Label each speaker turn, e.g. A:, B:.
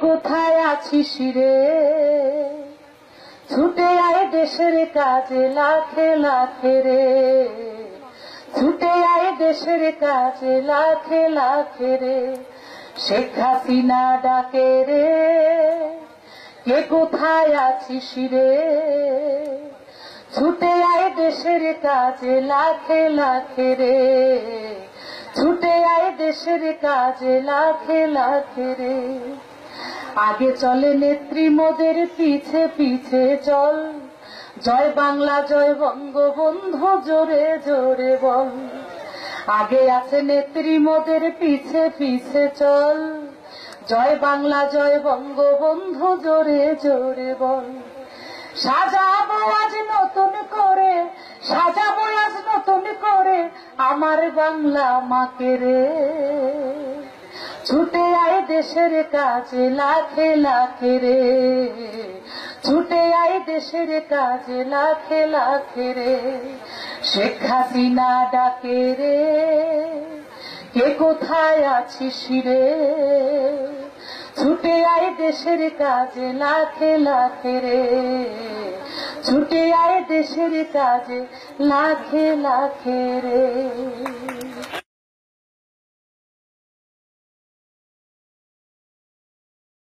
A: কোথায় আছিস রে? ছুটে আয় দেশের কাজে, লাখে লাখে রে। ছুটে আয় দেশের কাজে, লাখে লাখে রে। শেখ হাসিনা ডাকে রে, কে কোথায় আছিস রে? ছুটে দেশের কাজে লাখে লাখে রে। ছুটে আয় দেশের কাজে লাখে লাখে রে। আগে চলে নেত্রী মোদের, পিছে পিছে চল। জয় বাংলা, জয় বঙ্গবন্ধু, জোরে জোরে বল। আগে আছে নেত্রী মোদের, পিছে পিছে চল। জয় বাংলা, জয় বঙ্গবন্ধু, জোরে জোরে বল। সাজাবো আজ নতুন করে সাজাবো আজ নতুন করে আমার বাংলা মাকে রে। ছুটে আয় দেশের কাজে লাখে লাখে রে। ছুটে আয় দেশের কাজে লাখে লাখে রে। শেখ হাসিনা ডাকে রে, কে কোথায় আছিস রে? ছুটে আয় দেশের কাজে লাখে লাখে রে। ছুটে আয় দেশের কাজে লাখে লাখে রে।